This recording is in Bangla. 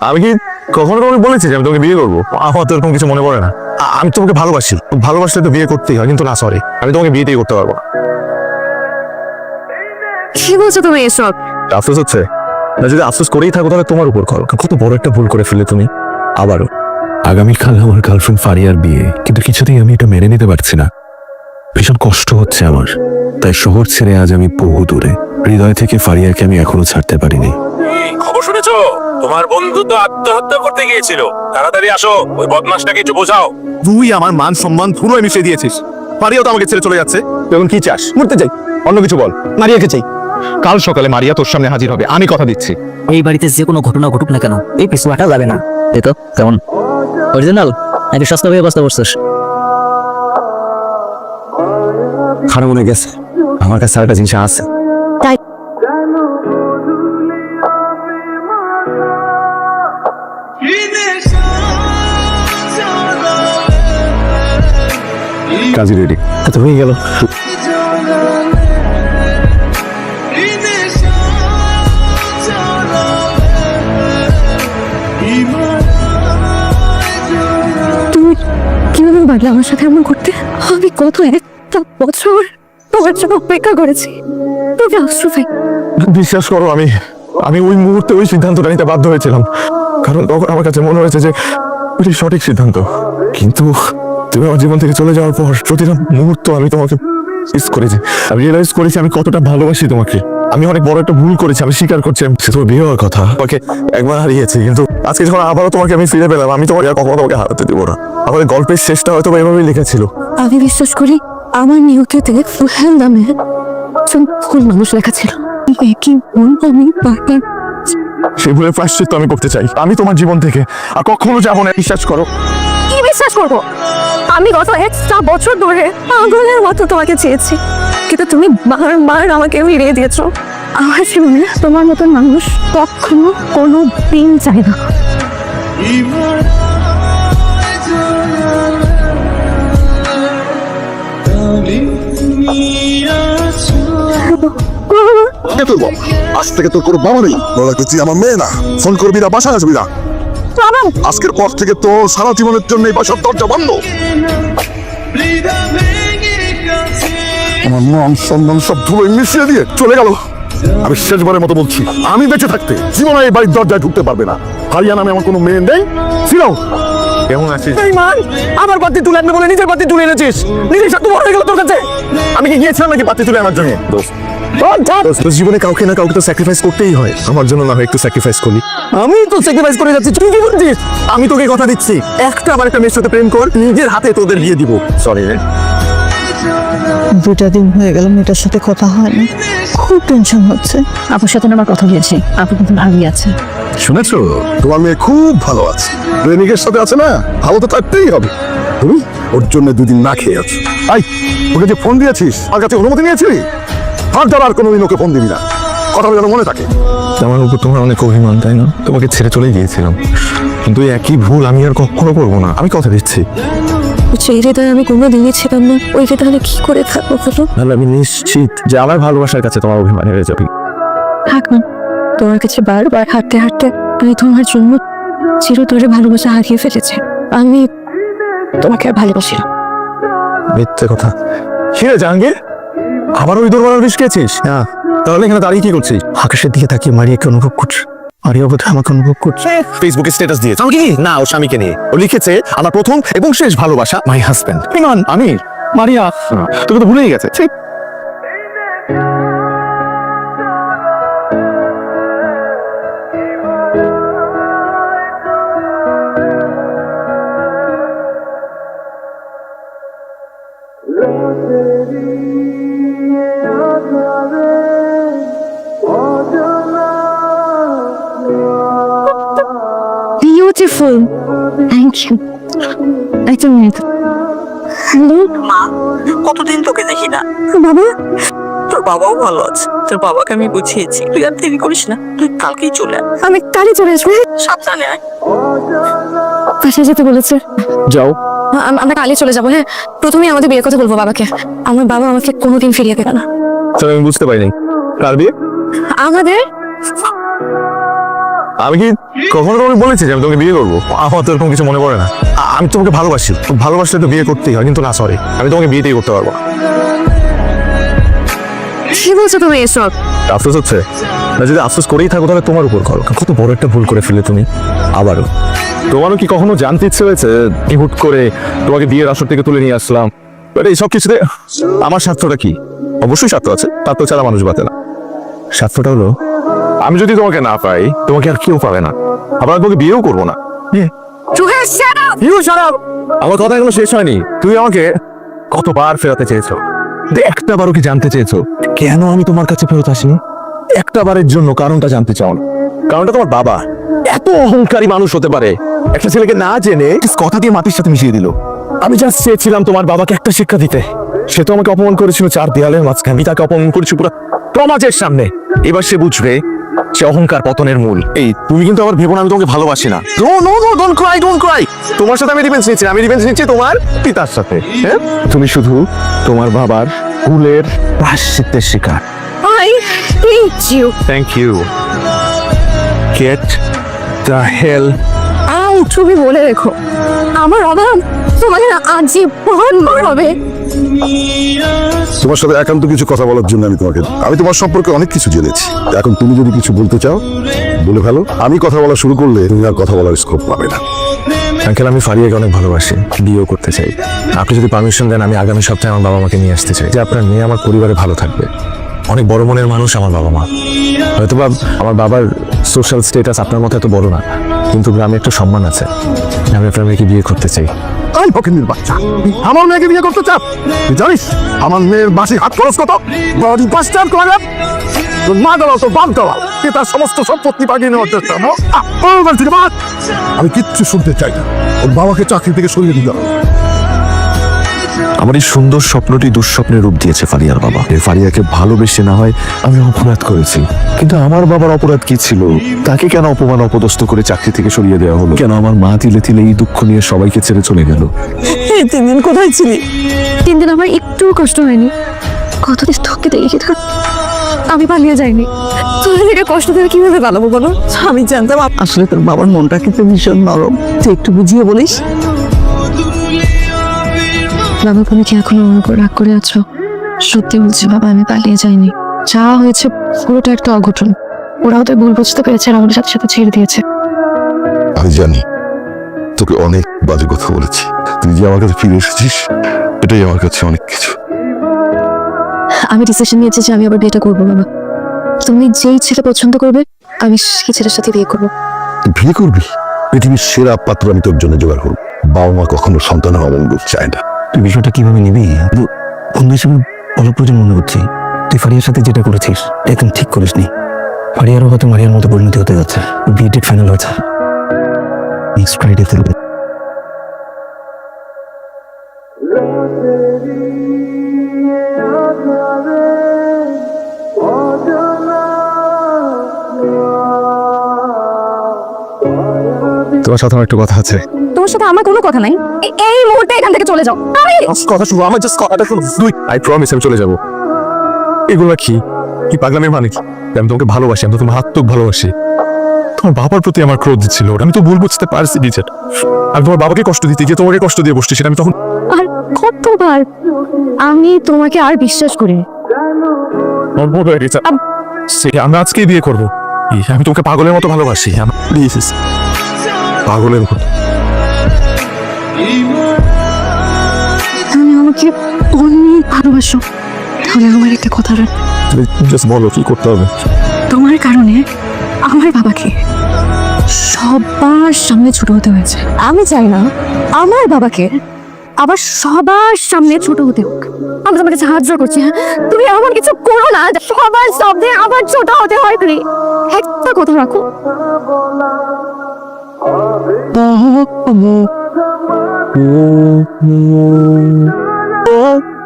আমি কি কখনো তোমাকে বলেছি যে আমি তোমাকে বিয়ে করব? আমার তো এরকম কিছু মনে পড়ে না। আমি তোমাকে ভালোবাসি। ভালোবাসলে তো বিয়ে করতেই হয় কিন্তু না সরি আমি তোমাকে বিয়েতেই করতে পারব না। কি বলছো তুমি এসব? আফসোস হচ্ছে? না যদি আফসোস করেই থাকো তাহলে তোমার উপর করো। কত বড় একটা ভুল করে ফেললে তুমি। আবারও। আগামীকাল আমার গার্লফ্রেন্ড ফারিয়ার বিয়ে। কিন্তু কিছুতেই আমি এটা মেনে নিতে পারছি না। ভীষণ কষ্ট হচ্ছে আমার। তাই শহর ছেড়ে আজ আমি বহু দূরে। হৃদয় থেকে ফারিয়াকে আমি এখনও ছাড়তে পারিনি। খবর শুনেছো? তোমার বন্ধু তো আত্মহত্যা করতে গিয়েছিল। তাড়াতাড়ি আসো ওই বদমাসটাকে একটু বোঝাও। তুই আমার মান সম্মান পুরো মিশিয়ে দিয়েছিস। পারিয়াও তো আমাকে ছেড়ে চলে যাচ্ছে। তুই এখন কি চাস? মরতে চাই। অন্য কিছু বল। মারিয়াকে চাই। কাল সকালে মারিয়া তোর সামনে হাজির হবে। আমি কথা দিচ্ছি। এই বাড়িতে যে কোনো ঘটনা ঘটুক না কেন এই পিছুয়াটা যাবে না। এই তো কেমন? অরিজিনাল নাকি সস্তা হয়ে বস্তা বসছিস খারাপ মনে গেছে। আমার কাছে আরেকটা জিনিস আছে। কাজী রেডি এত হয়ে গেল। কীভাবে পারলে আমার সাথে এমন করতে? আমি কত একটা বছর তোমার জন্য অপেক্ষা করেছি। তুমি ভাই বিশ্বাস করো আমি আমি ওই মুহূর্তে ওই সিদ্ধান্তটা নিতে বাধ্য হয়েছিলাম। কারণ তখন আমার কাছে মনে হয়েছে যে ওইটাই সঠিক সিদ্ধান্ত। কিন্তু তুমি আমার জীবন থেকে চলে যাওয়ার পর প্রতিটা মুহূর্ত আমি তোমাকে মিস করেছি। আমি রিয়েলাইজ করেছি আমি কতটা ভালোবাসি তোমাকে। আমি অনেক বড় একটা ভুল করেছি আমি স্বীকার করছি। আমি- সে তোমার বিয়ে হওয়ার কথা তোমাকে একবার হারিয়েছি কিন্তু আজকে যখন আবারও তোমাকে আমি ফিরে পেলাম আমি তোমাকে কখনো তোমাকে হারাতে দেবো না। আমাদের গল্পের শেষটা হয়তো এভাবেই লেখা ছিল আমি বিশ্বাস করি আমার নিয়তিতে ফুলহাল নামে একজন ভুল মানুষ লেখা ছিল। একই ভুল আমি বারবার সেই ভুলের প্রায়শ্চিত্ত আমি করতে চাই। আমি তোমার জীবন থেকে আর কখনো যাব না বিশ্বাস করো। কি বিশ্বাস করব? আমি গত একটা বছর ধরে পাগলের মতো তোমাকে চেয়েছি। কিন্তু তুমি বারবার আমাকে ফিরিয়ে দিয়েছ। আমার জীবনে তোমার মতন মানুষ কখনো কোনো দিন চায় না। আজ থেকে তোর কোনো বাবা নেই। বলা তুই আমার মেয়ে না। ফোন করবি না, বাসায় আসবি না। আজকের পর থেকে তোর সারা জীবনের জন্য এই বাসার দরজা বন্ধ। আমার মন সম্মান সব ধুলোয় মিশিয়ে দিয়ে চলে গেল। আমি শেষবারের মতো বলছি আমি বেঁচে থাকতে জীবনে এই বাড়ির দরজায় ঢুকতে পারবে না। হারিয়া নামে আমার কোনো মেয়ে নেই। ফিরাও। কেমন আছিস? মান আমার বাতি তুলে আনবে বলে নিজের বাতি তুলে এনেছিস। নিজের সাথে বড় হয়ে গেল তোর কাছে। আমি কি গিয়েছিলাম নাকি পাতি তুলে আনার জন্য? দোস্ত, জীবনে কাউকে না কাউকে তো স্যাক্রিফাইস করতেই হয়। আমার জন্য না হয় একটু স্যাক্রিফাইস করি। আমি তো স্যাক্রিফাইস করে যাচ্ছি তুই কি করছিস? আমি তোকে কথা দিচ্ছি। একটা আবার একটা মেয়ের সাথে প্রেম কর নিজের হাতে তোদের বিয়ে দিব। সরি রে দুটা দিন হয়ে গেল মেয়েটার সাথে কথা হয় না। খুব টেনশন হচ্ছে। আপুর সাথে আমার কথা হয়েছে? আপু কিন্তু ভাবি আছে। শুনেছো? তোমার মেয়ে খুব ভালো আছে। প্রেমিকের সাথে আছে না? ভালো তো থাকতেই হবে। তুমি ওর জন্য দুদিন না খেয়ে আছো। আই ওকে যে ফোন দিয়েছিস? আমার কাছে অনুমতি নিয়েছিলি? আর দ্বারা আর কোনোদিন ওকে ফোন দিবি না। কথা যেন মনে থাকে। আমার উপর তোমার অনেক অভিমান তাই না? তোমাকে ছেড়ে চলে গিয়েছিলাম। কিন্তু একই ভুল আমি আর কখনো করব না। আমি কথা দিচ্ছি। সেই হৃদয় আমি কোনো দিনই ছিলাম না। ওই হৃদয় কি করে থাকব বলো? তাহলে আমি নিশ্চিত যে আমার ভালোবাসার কাছে তোমার অভিমান হেরে যাবে। থাক না তোমার কাছে বারবার হাঁটতে হাঁটতে আমি তোমার জন্য চিরতরে ভালোবাসা হারিয়ে ফেলেছি। আমি তোমাকে আর ভালোবাসি না। মিথ্যে কথা। কিরে জাহাঙ্গীর আবার ওই দরবার বিষ খেয়েছিস? হ্যাঁ। তাহলে এখানে দাঁড়িয়ে কি করছিস? আকাশের দিকে তাকিয়ে মারিয়াকে অনুভব করছিস আরিয়া বোধহয় আমাকে অনুভব করছে। ফেসবুকে স্ট্যাটাস দিয়েছে। আমাকে? না ও স্বামীকে নিয়ে। ও লিখেছে আমার প্রথম এবং শেষ ভালোবাসা মাই হাজব্যান্ড আমির। মারিয়া তোকে তো ভুলেই গেছে। ছি। বিউটিফুল থ্যাংক ইউ একটা মিনিট হ্যালো মা কতদিন তোকে দেখি না? বাবা? তোর বাবাও ভালো আছে। তোর বাবাকে আমি বুঝিয়েছি। তুই আর দেরি করিস না। তুই কালকেই চলে আয়। আমি কালই চলে আসব হ্যাঁ? সাবধানে আয়। বাসায় যেতে বলেছে। যাও। আম- আমরা কালই চলে যাব হ্যাঁ? প্রথমেই আমাদের বিয়ের কথা বলব বাবাকে। আমার বাবা আমাকে কোনোদিন ফিরিয়ে দেবে না। আমি বুঝতে পারিনি। কার বিয়ে? আমাদের? আমি কি কখনো তোমাকে বলেছি যে আমি তোমাকে বিয়ে করব? আমার তো এরকম কিছু মনে পড়ে না। আমি তোমাকে ভালোবাসি। ভালোবাসলে তো বিয়ে করতেই হয় কিন্তু না সরি আমি তোমাকে বিয়েতেই করতে পারব না। কি বলছো তুমি এসব? আফসোস হচ্ছে? না যদি আফসোস করেই থাকো তাহলে তোমার উপর করো কত বড় একটা ভুল করে ফেলে তুমি। আবারও। তোমারও কি কখনো জানতে ইচ্ছে হয়েছে কি হুট করে তোমাকে বিয়ের আসর থেকে তুলে নিয়ে আসলাম? বাট এই সব কিছুতে আমার স্বার্থটা কি? অবশ্যই স্বার্থ আছে স্বার্থ ছাড়া মানুষ বাঁচে না। স্বার্থটা হলো আমি যদি তোমাকে না পাই তোমাকে আর কেউ পাবে না। আবার তোমাকে বিয়েও করব না। চুহে শাট আপ ইউ শাট আমার কথা এখনও শেষ হয়নি। তুই আমাকে কতবার ফেরাতে চেয়েছো? একটা বারও কি জানতে চেয়েছো। কেন আমি তোমার কাছে ফেরত আসিনি? একটা বারের জন্য কারণটা জানতে চাও না। কারণটা তোমার বাবা। এত অহংকারী মানুষ হতে পারে। একটা ছেলেকে না জেনে কথা দিয়ে মাটির সাথে মিশিয়ে দিল। আমি জাস্ট চেয়েছিলাম তোমার বাবাকে একটা শিক্ষা দিতে। সে তো আমাকে অপমান করেছিল চার দেয়ালের মাঝখানে। আমি তাকে অপমান করেছি পুরো সমাজের সামনে। এবার সে বুঝবে সে অহংকার পতনের মূল। এই তুমি কিন্তু আবার ভেবো না আমি তোমাকে ভালোবাসি না। No no no don't cry don't cry তোমার সাথে আমি রিভেঞ্জ নিচ্ছি না, আমি রিভেঞ্জ নিচ্ছি তোমার পিতার সাথে হ্যাঁ? তুমি শুধু তোমার বাবার ভুলের প্রাশ্চিত্যের শিকার। I hate you thank you get the hell out তুমি বলে রেখো আমার অভাব তোমাকে আজীবন হবে তোমার সাথে একান্ত কিছু কথা বলার জন্য আমি তোমাকে আমি তোমার সম্পর্কে অনেক কিছু জেনেছি। এখন তুমি যদি কিছু বলতে চাও, বলে ফেলো। আমি কথা বলা শুরু করলে তুমি আর কথা বলার স্কোপ পাবে না। আঙ্কেল, আমি ফারিয়াকে অনেক ভালোবাসি, বিয়েও করতে চাই। আপনি যদি পারমিশন দেন, আমি আগামী সপ্তাহে আমার বাবা মাকে নিয়ে আসতে চাই। যে আপনার মেয়ে আমার পরিবারে ভালো থাকবে। অনেক বড় মনের মানুষ আমার বাবা মা হয়তো বা আমার বাবার সোশ্যাল স্টেটাস আপনার মতো এত বড় না, কিন্তু গ্রামে একটা সম্মান আছে। আমি আপনার মেয়েকে বিয়ে করতে চাই। আই ফকিনের বাচ্চা। আমার মেয়েকে বিয়ে করতে চাপ জানিস, আমার মেয়ের বাসি হাত খরচ কত? বডি তোর মা দাঁড়াও তোর বাপ দাঁড়াও তুই তার সমস্ত সম্পত্তি বাগিয়ে নেওয়ার চেষ্টা। আমি কিচ্ছু শুনতে চাই না। ওর বাবাকে চাকরি থেকে সরিয়ে দিতে হবে। আমার এই সুন্দর স্বপ্নটি দুঃস্বপ্নের রূপ দিয়েছে ফারিয়ার বাবা। এই ফারিয়াকে ভালোবেসে না হয় আমি অপরাধ করেছি। কিন্তু আমার বাবার অপরাধ কি ছিল? তাকে কেন অপমান অপদস্থ করে চাকরি থেকে সরিয়ে দেওয়া হলো? কেন আমার মা তিলে তিলে এই দুঃখ নিয়ে সবাইকে ছেড়ে চলে গেল? তিন দিন কোথায় ছিলি? তিন দিন আমার একটুও কষ্ট হয়নি। কতদিন তোকে দেখি থাক। আমি পালিয়ে যাইনি। তোদের থেকে কষ্ট করে কীভাবে পালাবো বলো? আমি জানতাম আসলে তোর বাবার মনটা কিন্তু ভীষণ নরম। তুই একটু বুঝিয়ে বলিস? বাবা তুমি কি এখনও আমার উপর রাগ করে আছো? সত্যি বলছি বাবা আমি পালিয়ে যাইনি। যা হয়েছে পুরোটা একটা অঘটন। ওরাও তো ভুল বুঝতে পেরেছে আর আমাদের সাথে সাথে ছেড়ে দিয়েছে। আমি জানি তোকে অনেক বাজে কথা বলেছি। তুই যে আমার কাছে ফিরে এসেছিস এটাই আমার কাছে অনেক কিছু। আমি ডিসিশন নিয়েছি যে আমি আবার বিয়েটা করব বাবা। তুমি যেই ছেলে পছন্দ করবে আমি সেই ছেলের সাথে বিয়ে করব। বিয়ে করবি? পৃথিবীর সেরা পাত্র আমি তোর জন্য জোগাড় করব। বাবা মা কখনো সন্তানের অমঙ্গল চায় না। তুই বিষয়টা কীভাবে নিবি? বু- বন্ধু হিসেবে প্রয়োজন মনে করছি। তুই ফারিয়ার সাথে যেটা করেছিস একদম ঠিক করিসনি। ফারিয়ারও হয়তো মারিয়ার মতো পরিণতি হতে যাচ্ছে। ডেট ফাইনাল হয়েছে। নেক্সট ফ্রাইডে ফেলবে তোমার সাথে আমার একটু কথা আছে। তোমার সাথে আমার কোনো কথা নাই। এই মুহূর্তে এখান থেকে চলে যাও। আমি কথা শুনো আমার জাস্ট কথাটা শুনো। দুই আই প্রমিস আমি চলে যাব। এগুলো কি? কি পাগলামের মানে কি? আমি তোমাকে ভালোবাসি আমি তো তোমার হাত ভালোবাসি। তোমার বাবার প্রতি আমার ক্রোধ ছিল ওটা আমি তো ভুল বুঝতে পারছি নিজের। আমি তোমার বাবাকে কষ্ট দিতে যে তোমাকে কষ্ট দিয়ে বসছি সেটা আমি তখন আর কতবার আমি তোমাকে আর বিশ্বাস করি সে আমি আজকেই বিয়ে করব। আমি তোমাকে পাগলের মতো ভালোবাসি। প্লিজ পাগলের মতো। তুমি আমাকে অনেক ভালোবাসো। তাহলে আমার একটা কথা রাখ জাস্ট বলো কি করতে হবে? তোমার কারণে আমার বাবাকে সবার সামনে ছোট হতে হয়েছে। আমি চাই না আমার বাবাকে আবার সবার সামনে ছোট হতে হোক। আমি তোমাকে সাহায্য করছি হ্যাঁ? তুমি এমন কিছু করো না সবার সামনে আবার ছোট হতে হয় একটা কথা রাখো। Oh,